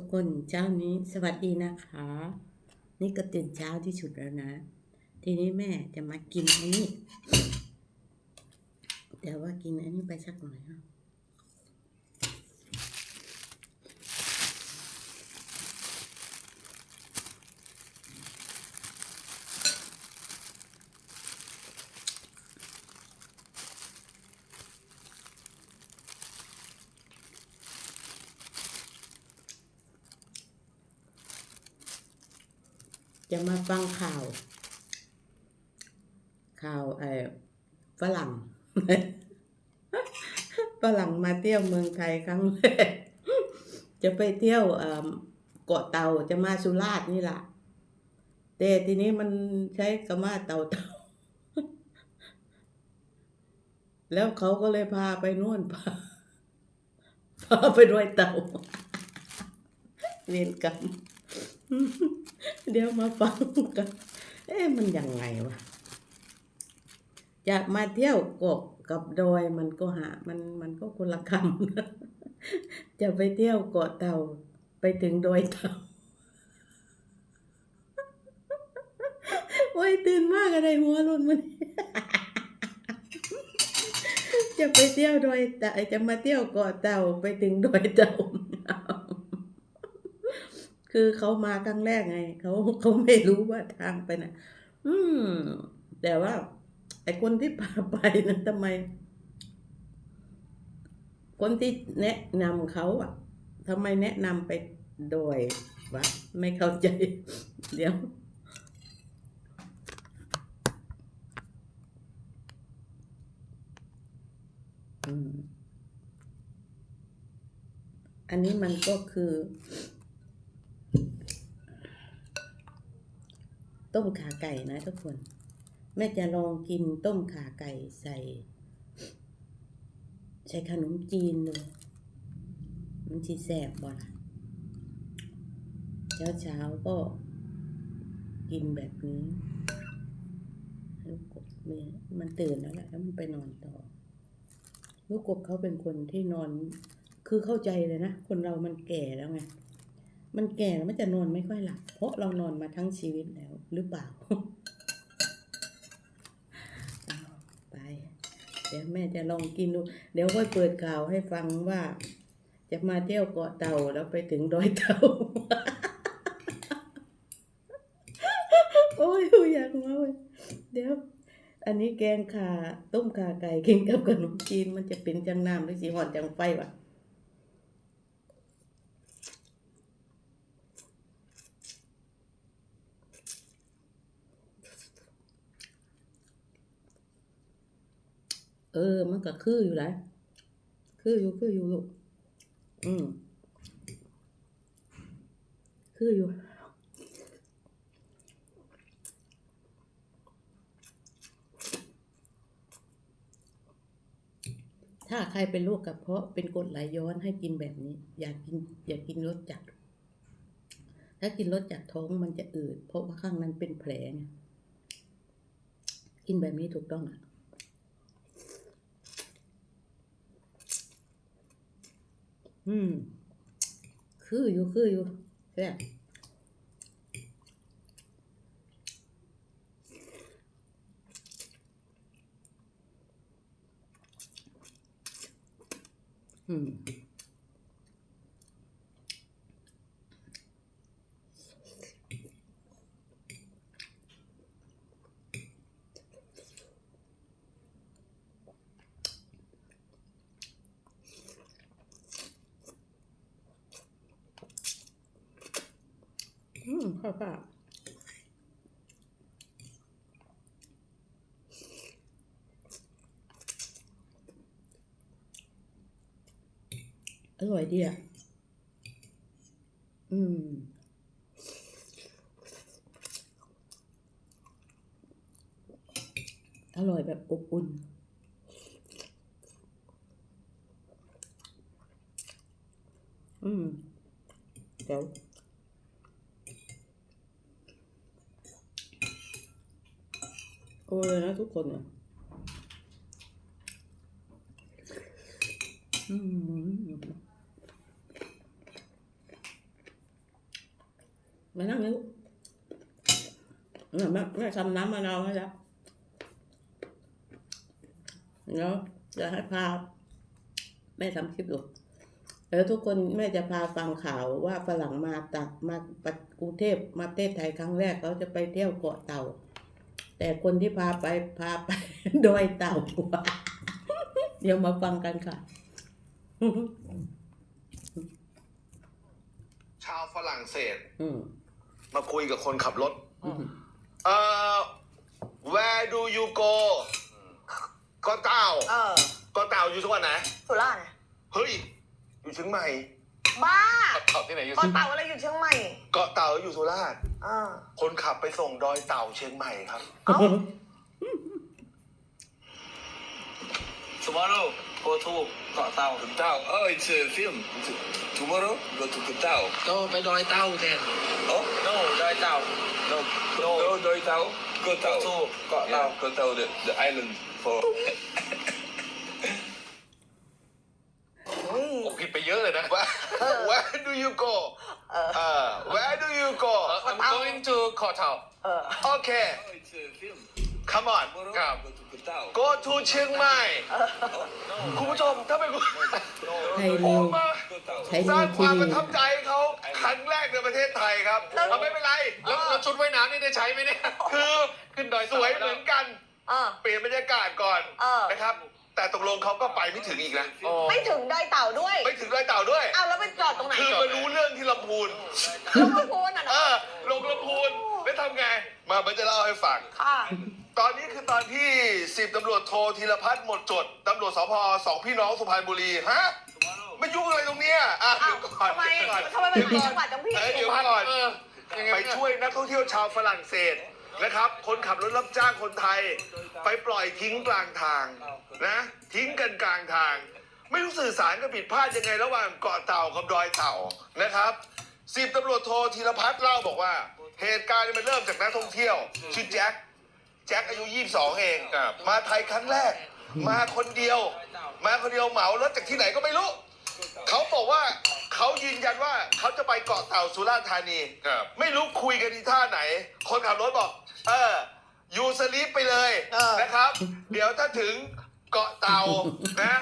ทุกคนเช้านี้สวัสดีนะคะ นี่ก็ตื่นเช้าที่สุดแล้วนะ ทีนี้แม่จะมากินอันนี้แต่ว่ากินอันนี้ไปสักหน่อยนะ จะมาฟังข่าว ข่าวเออฝรั่งฝรั่งมาเที่ยวเมืองไทยครั้งแรกจะไปเที่ยวเกาะเต่าจะมาสุราษฎร์นี่แหละแต่ทีนี้มันใช้คำว่าเต่าเต่าแล้วเขาก็เลยพาไปนู่นพาพาไปด้วยเต่าเวียนกรรม เดี๋ยวมาฟังกัน เอ๊ะมันยังไงวะจะมาเที่ยวกบกับดอยมันก็หา มันมันก็คนละคำจะไปเที่ยวเกาะเต่าไปถึงดอยเต่าโอ้ยตื่นมากอะไรหัวรุนมัน จะไปเที่ยวดอยเต่จะมาเที่ยวเกาะเต่าไปถึงดอยเต่า คือเขามาครั้งแรกไงเขาเขาไม่รู้ว่าทางไปนะอืม แต่ว่าไอ้คนที่พาไปนะทำไม คนที่แนะนำเขาอะทำไมแนะนำไปโดยวะไม่เข้าใจ เดี๋ยวอันนี้มันก็คือ ต้มขาไก่นะทุกคน แม่จะลองกินต้มขาไก่ใส่ ใส่ขนมจีนดูมันชีแสบบ่ล่ะเช้าเช้าก็กินแบบนี้ลูกกบเนี่ยมันตื่นแล้วแหละแล้วมันไปนอนต่อ ลูกกบเขาเป็นคนที่นอน คือเข้าใจเลยนะ คนเรามันแก่แล้วไง มันแก่แล้วมันจะนอนไม่ค่อยหลับ เพราะเรานอนมาทั้งชีวิตแล้วหรือเปล่าไป เดี๋ยวแม่จะลองกินดู เดี๋ยวค่อยเปิดข่าวให้ฟังว่า จะมาเที่ยวเกาะเต่าแล้วไปถึงดอยเต่า โอ้ยอยากมาเว้ยเดี๋ยว อันนี้แกงขาต้มขาไก่กินกับขนมจีนมันจะเป็นจังน้ำหรือสีหอนจังไฟวะ เออ มันก็คืออยู่แหละคืออยู่คืออยู่ลูกอืมคืออยู่ถ้าใครเป็นโรคกระเพาะเป็นกรดไหลย้อนให้กินแบบนี้ อย่ากิน อย่ากินรสจัด ถ้ากินรสจัดท้องมันจะอืดเพราะว่าข้างนั้นเป็นแผลไงกินแบบนี้ถูกต้องอะ อืม คืออยู่คืออยู่แซ่บอืม อืมข้าวปลาอร่อยดีอะ อืม อร่อยแบบอบอุ่นอืมเดี๋ยว โอ้ เลยนะทุกคนอะอืมมานั่งนึกแม่แม่ทำน้ำมะนาวให้แล้วแล้วจะให้พาแม่ทำคลิปอยู่แล้วทุกคนแม่จะพาฟังข่าวว่าฝรั่งมาตักมาปะกรุงเทพมาประเทศไทยครั้งแรกเขาจะไปเที่ยวเกาะเต่า แต่คนที่พาไปพาไปดอยเต่าเดี๋ยวมาฟังกันค่ะ ชาวฝรั่งเศส อืมมาคุยกับคนขับรถ อืมเอ่อ where do you go เก็เต่าเออเก็เต่าอยู่จังหวัดไหน สุราษฎร์นะเฮ้ย อยู่เชียงใหม่บ้าเกาะที่ไหนอยู่เกาะเต่าอะไรอยู่เชียงใหม่ เกาะเต่าอยู่สุราษฎร์เออคนขับไปส่งดอยเต่าเชียงใหม่ครับ เอ้า Tomorrow, go to เกาะเต่า Tao. Oh, it's a film. Tomorrow, go to Tao. ก็ไปดอยเต่าแทน Oh, โน่ดอยเต่า no, No. no, Doi Tao. Go Tao. to เกาะเต่า Yeah, go Tao, the, the island for. เฮ้ย ผมผิดไปเยอะเลยนะเออ where do you go เออเอ่อ where do you go I'm going to เกาะเต่าเออ okay Oh, it's a film. come on Tomorrow, Come. go to Tao. go to เชียงใหม่คุณผู้ชมถ้าเป็นคุณไทยผนิว มมา Go Tao. ไทยสนิร้าวงคทีวามปวีระทับใจให้เขาครั้งแรกในประเทศไทยครับแล้วเอาไม่เป็นไรแล้วแล้วชุดว่ายน้ำนี่ได้ใช้ไหมเนี่ย คือขึ้นดอยสเต่าวยเหมือนกัน เออ เปลี่ยนบรรยากาศก่อนเออ นะครับ แต่ตกลงเขาก็ไปไม่ถึงอีกนะโอ้ไม่ถึงดอยเต่าด้วย ไม่ถึงดอยเต่าด้วย อ้าวแล้วไปจอดตรงไหนคือมารู้เรื่องที่ลำพูน แล้วก็พูนอะ เอ เนาะ อ ลงลำพูนแล้วทำไงมามันจะเล่าให้ฟัง ค่ะตอนนี้คือตอนที่สิบตำรวจโทธีรพัฒน์หมดจดตำรวจสพสองพี่น้องสุพรรณบุรีฮะไม่ยุ่งอะไรตรงเนี้ยอะอ้าเดี๋วยวก่อนทำไมเดี๋ยวก่อนทำไมเป็นหลายจังหวัดจังพี่เอ้ยเดี๋ยวก่อน เออยังไงไปช่วยนักท่องเที่ยวชาวฝรั่งเศสนะครับ คนขับรถรับจ้างคนไทย ไปปล่อยทิ้งกลางทางนะ ทิ้งกันกลางทาง ไม่รู้สื่อสารกันผิดพลาดยังไงระหว่างเกาะเต่ากับดอยเต่านะครับสิบตำรวจโทธีรพัฒน์เล่าบอกว่า เหตุการณ์มันเริ่มจากนักท่องเที่ยวชื่อแจ็คแจ็คอายุ 22 เองมาไทยครั้งแรก มาคนเดียว มาคนเดียวเหมารถจากที่ไหนก็ไม่รู้ เขาบอกว่าเขายืนยันว่าเขาจะไปเกาะเต่าสุราษฎร์ธานี ครับ ไม่รู้คุยกันที่ท่าไหน คนขับรถบอก เออยูสลีปไปเลยเออ นะครับ เดี๋ยวถ้าถึงเกาะเต่านะ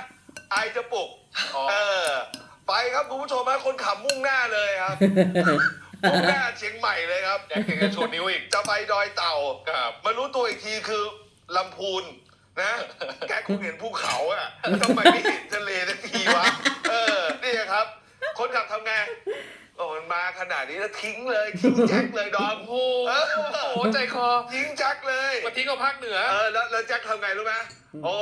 ไอจะปลุก อ๋อ เออ ไปครับคุณผู้ชมนะคนขับมุ่งหน้าเลยครับ มุ่งหน้าเชียงใหม่เลยครับแจ็คยังจะชูนิ้วอีก จะไปดอยเต่าครับ มารู้ตัวอีกทีคือลำพูนนะ แกคงเห็นภูเขาอะทำไมไม่เห็นทะเลสักทีวะ เออ นี่ครับ คนขับทำไงโอ้มันมาขนาดนี้แล้วทิ้งเลยทิ้งแจ็คเลยดอมโอ้โหเออโอ้โหใจคอทิ้งแจ็คเลยมาทิ้งกับภาคเหนือ เออแล้วแล้วแจ็คทำไงรู้ไหมโอ้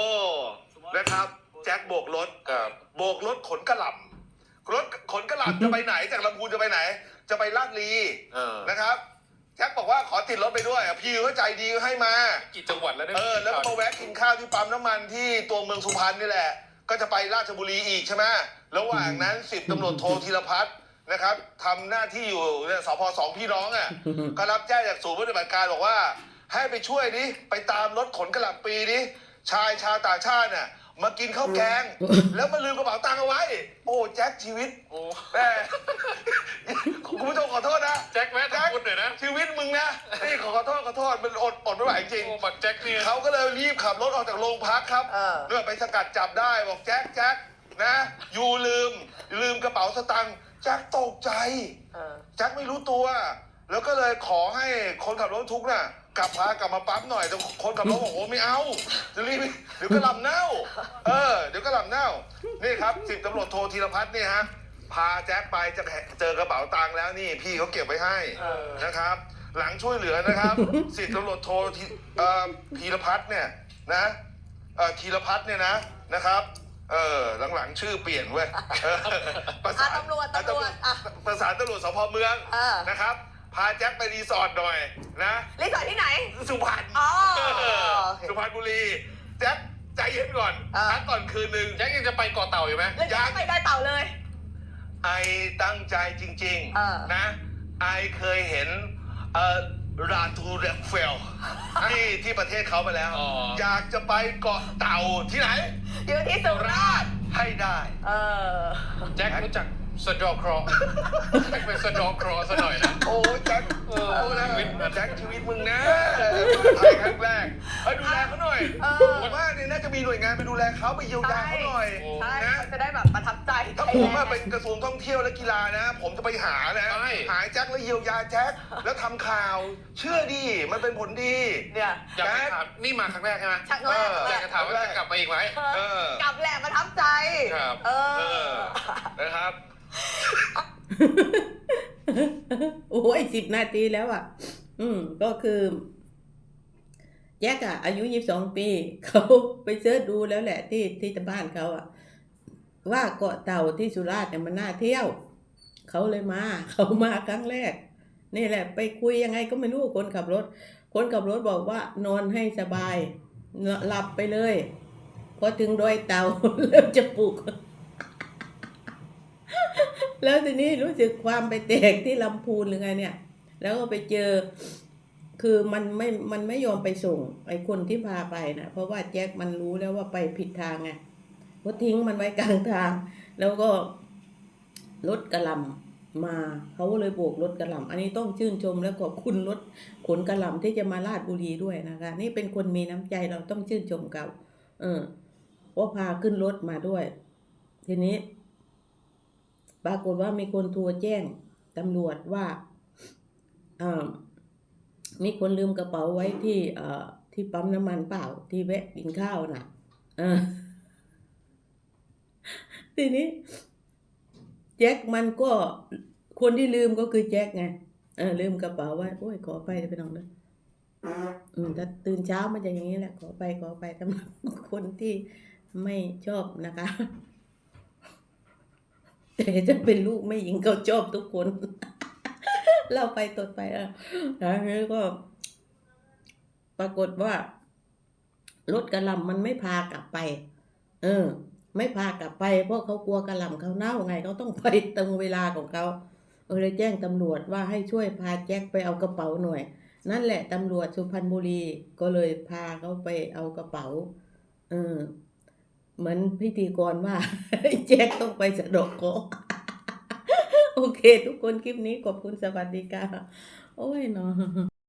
นะครับ แจ็คโบกรถครับโบกรถขนกระหล่ำรถขนกระหล่ำจะไปไหนจากลำพูนจะไปไหน จะไปลาดลีเออนะครับแจ็คบอกว่าขอติดรถไปด้วยอะพี่เขาใจดีให้มา กี่จังหวัดแล้วเนี่ยเออแล้วก็มาแวะกินข้าวที่ปั๊มน้ำมันที่ตัวเมืองสุพรรณนี่แหละ ก็จะไปราชบุรีอีกใช่ไหมระหว่างนั้นสิบตำรวจโทธีรพัฒน์นะครับทำหน้าที่อยู่เนี่ยสพสองพี่น้องอะ ก็รับแจ้งจากศูนย์ปฏิบัติการบอกว่า ให้ไปช่วยดิไปตามรถขนกระหล่ำปีดิชายชาวต่างชาติน่ะ มากินข้าวแกง แล้วมาลืมกระเป๋าตังค์เอาไว้ โอ้แจ็คชีวิตโอ้แม่คุณผู้ชมขอโทษนะแจ็คแวะทำบุญหน่อยนะ ชีวิตมึงนะนี่ขอขอโทษขอโทษมันอดอดไม่ไหวจริงโอ้บักแจ็คเนี่ยเขาก็เลยรีบขับรถออกจากโรงพักครับเออเนื่อไปสกัดจับได้บอกแจ็คแจ็คนะยูลืม ลืมกระเป๋าสตังค์แจ็คตกใจเออแจ็คไม่รู้ตัว แล้วก็เลยขอให้คนขับรถบรรทุกน่ะ กลับพากลับมาปั๊มหน่อยแต่คนขับรถบอกโอ้ไม่เอาจะรีบเดี๋ยวก็ลำเน่า เออ เดี๋ยวก็ลำเน่า นี่ครับสิบตำรวจโทธีรพัฒน์นี่ฮะ พาแจ็คไปจะเจอกระเป๋าตังค์แล้วนี่พี่เขาเก็บไว้ให้เออนะครับ หลังช่วยเหลือนะครับสิบตำรวจโทธีเอ่อธีรพัฒน์เนี่ยนะเอ่อธีรพัฒน์เนี่ยนะนะครับเออหลังๆชื่อเปลี่ยนเว้ยเออประสานอะตำรวจตำรวจอะประสานตำรวจสพเมืองเออนะครับ พาแจ็คไปรีสอร์ทหน่อยนะรีสอร์ทที่ไหน สุพรรณอ๋อเออสุพรรณบุรีแจ็คใจเย็นก่อนเออ พักก่อนคืนหนึ่งแจ็คยังจะไปเกาะเต่าอยู่ไหมแล้วจะไม่ไปดอยเต่าเลย ไอตั้งใจจริงเออ ๆนะไอเคยเห็นเอ่อราทูเรฟเฟลที่ที่ประเทศเขามาแล้ว อ๋ออ ยากจะไปเกาะเต่าที่ไหน อยู่ที่สุราษฎร์ให้ได้ เออ แจ็ครู้จัก สะเดอกครอแจ็คเป็นสะเดอกครอซะหน่อยนะ โอ้ยแจ็ค แจ็คชีวิตมึงนะไทยครั้งแรกเฮ้ยดูแลเขาหน่อยเออ ผมว่าเนี่ยน่าจะมีหน่วยงานไปดูแลเขาไปเยียวยาเขาหน่อยใช่นะ เขาจะได้แบบประทับใจถ้าผมอะเป็นกระทรวงท่องเที่ยวและกีฬานะ ผมจะไปหานะ ใช่ หาแจ็คแล้วเยียวยาแจ็คแล้วทำข่าว เชื่อดิมันเป็นผลดี เนี่ย อยากจะถามนี่มาครั้งแรกใช่ไหมชักแรกเออ อยากจะถามว่าจะกลับมาอีกไหม เออ กลับแหละประทับใจ ครับ เอเออ อนะครับ โอ้ยสิบนาทีแล้วอะ อืม ก็คือแจ็คอะอายุยี่สิบสองปี เขาไปเสิร์ชดูแล้วแหละที่ที่บ้านเขาอะว่าเกาะเต่าที่สุราษฎร์เนี่ยมันน่าเที่ยว เขาเลยมา เขามาครั้งแรก นี่แหละ ไปคุยยังไงก็ไม่รู้คนขับรถ คนขับรถบอกว่านอนให้สบาย หลับไปเลย พอถึงดอยเต่าเริ่มจะปลุก แล้วทีนี้รู้สึกความไปแตกที่ลำพูนหรือไงเนี่ย แล้วก็ไปเจอ คือมันไม่ มันไม่ยอมไปส่ง ไอ้คนที่พาไปนะเพราะว่าแจ็คมันรู้แล้วว่าไปผิดทางไงก็ทิ้งมันไว้กลางทาง แล้วก็รถกระหลำมาเขาเลยโบกรถกระหลำอันนี้ต้องชื่นชมและขอบคุณรถขนกระหลำที่จะมาลาดบุรีด้วยนะคะ นี่เป็นคนมีน้ำใจเราต้องชื่นชมเขาเออว่าพาขึ้นรถมาด้วย ทีนี้ ปรากฏว่ามีคนโทรแจ้งตำรวจว่ามีคนลืมกระเป๋าไว้ที่ที่ปั๊มน้ำมันเปล่า ที่แวะกินข้าวน่ะทีนี้ แจ็คมันก็คนที่ลืมก็คือแจ็คไงลืมกระเป๋าไว้โอ้ยขอไปไปน้องเด้ออืมถ้าตื่นเช้ามันจะอย่างนี้แหละ ขอไปขอไปสำหรับคนที่ไม่ชอบนะคะ แต่จะเป็นลูกไม่หญิงเขาชอบทุกคน เราไปตดไปอะแล้วก็ ปรากฏว่ารถกระหลำมันไม่พากลับไป เออ ไม่พากลับไป เพราะเขากลัวกระหลำเขาเน่าไงเขาต้องไปตรงเวลาของเขาเออเลยแจ้งตำรวจว่าให้ช่วยพาแจ็คไปเอากระเป๋าหน่อย นั่นแหละตำรวจสุพรรณบุรีก็เลยพาเขาไปเอากระเป๋า เออ เหมือนพิธีกรว่าแจ็คต้องไปสะดอกเคโอเค ทุกคนคลิปนี้ขอบคุณสวัสดีค่ะ โอ้ยเนาะ